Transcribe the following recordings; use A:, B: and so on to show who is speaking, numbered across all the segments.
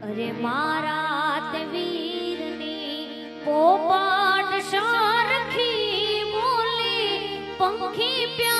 A: અરે મારા તવીરની વીરની પોપાટ શારખી બોલી પંખી પ્યારા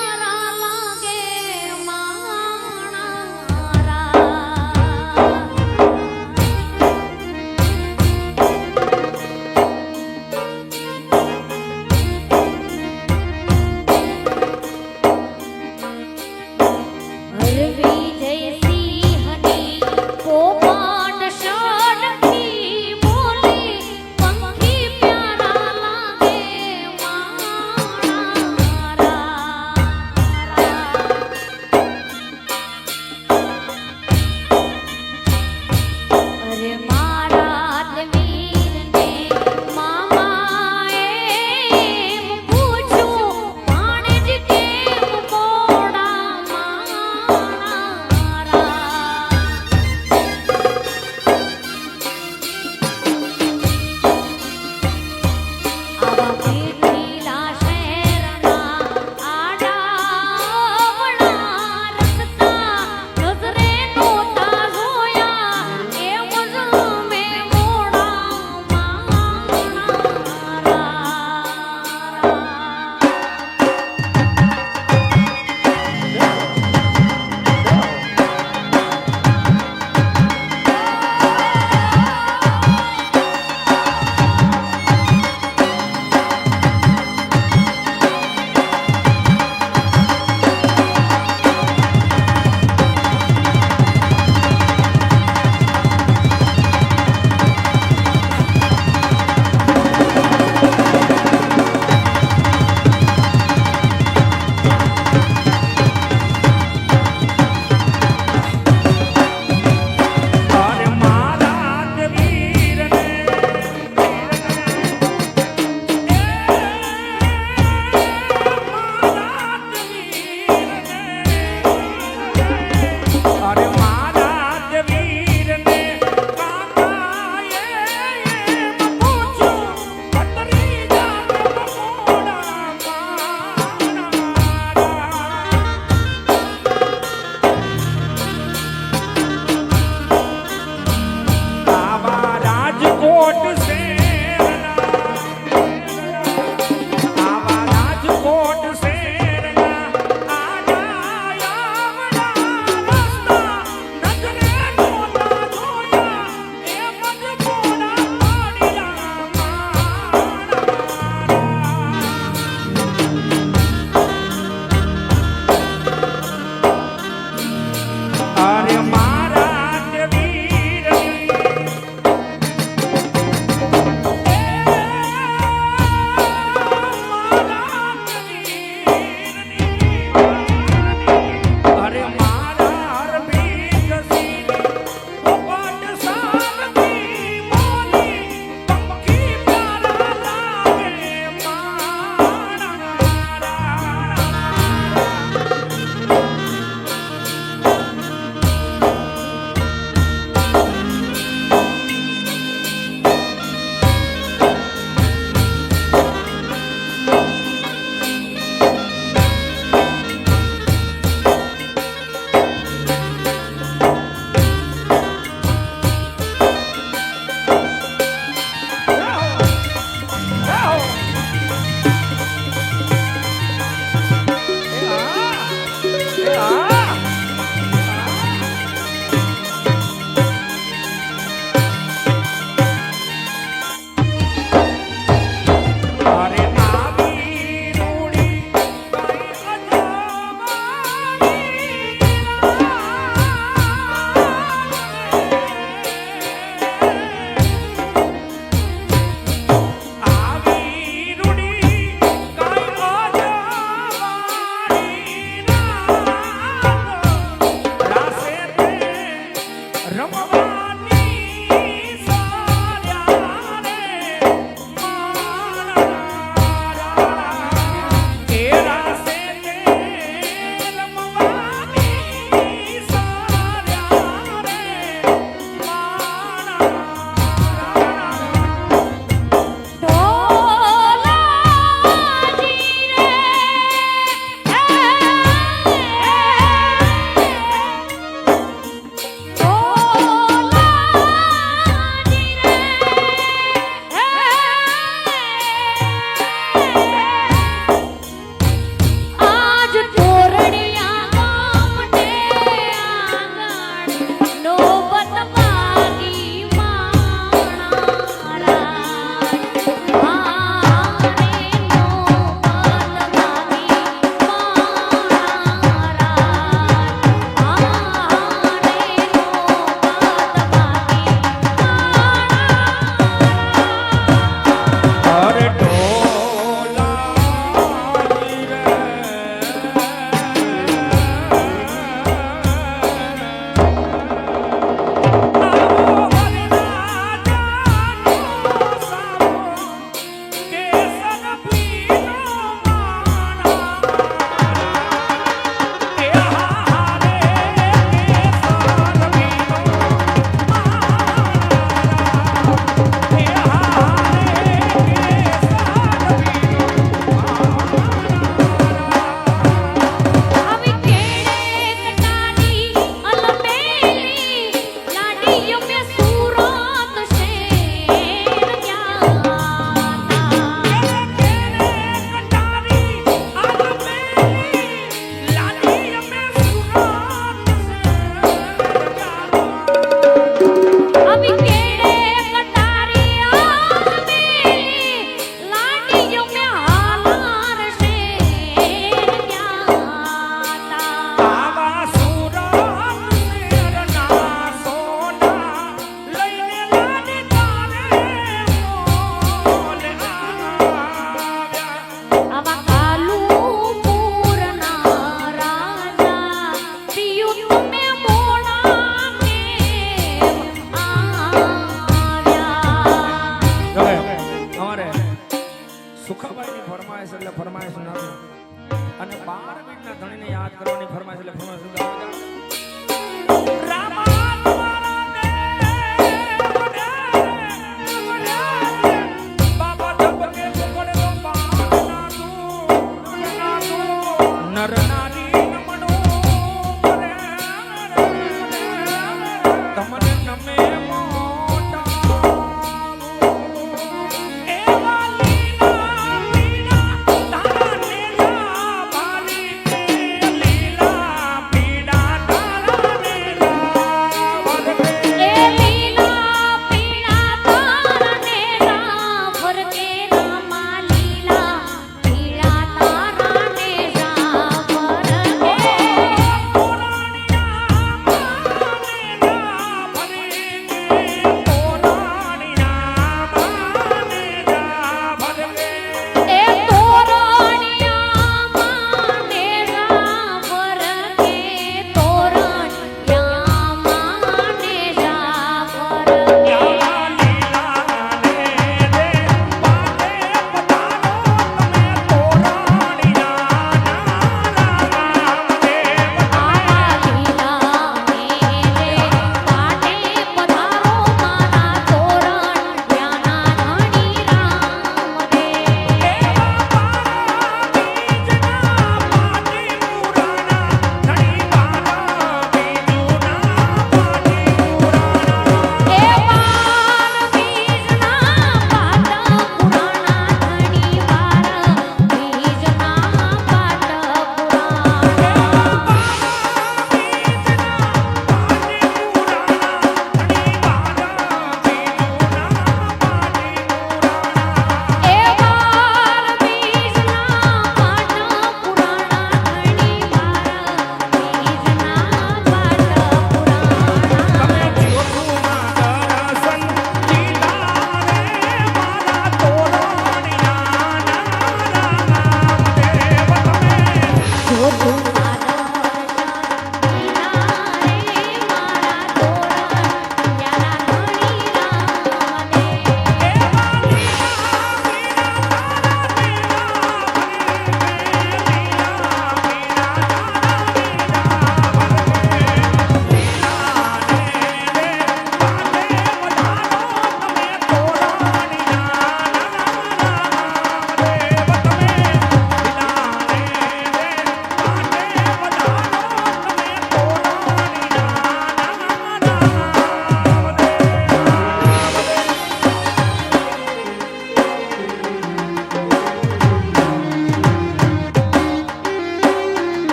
A: Amém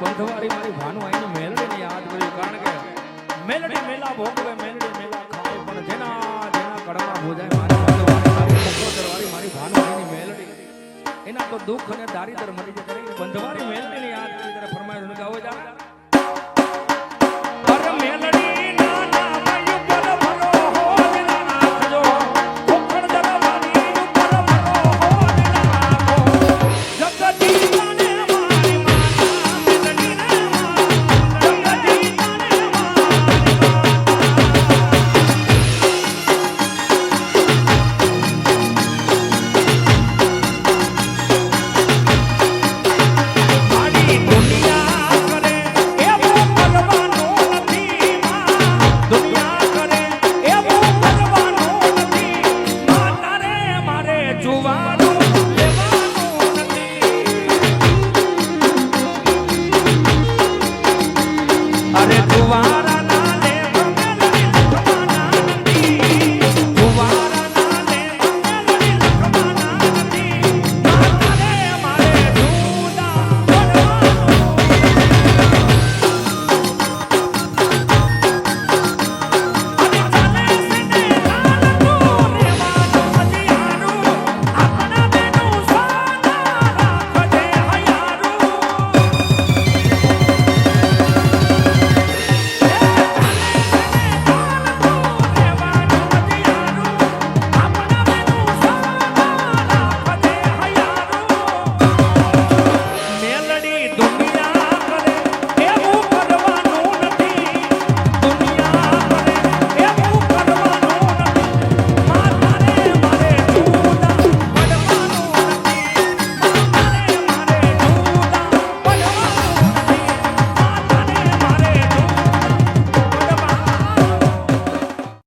A: બંધવાળી મારી ભાનુ આઈને મેલડીને યાદ કર્યું, કારણ કે મેલડી મેલા ભોગવે, મેલડી મેલા ખાય, પણ જેના જેના કડવા ભોજાય, મારી બંધવાળી મારી બંધવાળી મારી ભાનુ આઈને મેલડી. એના તો દુઃખ અને દારિદ્ર મરી જાય. બંધવાળી મેલડીને યાદ કરી ત્યારે ફરમાયું ગાવો જાય va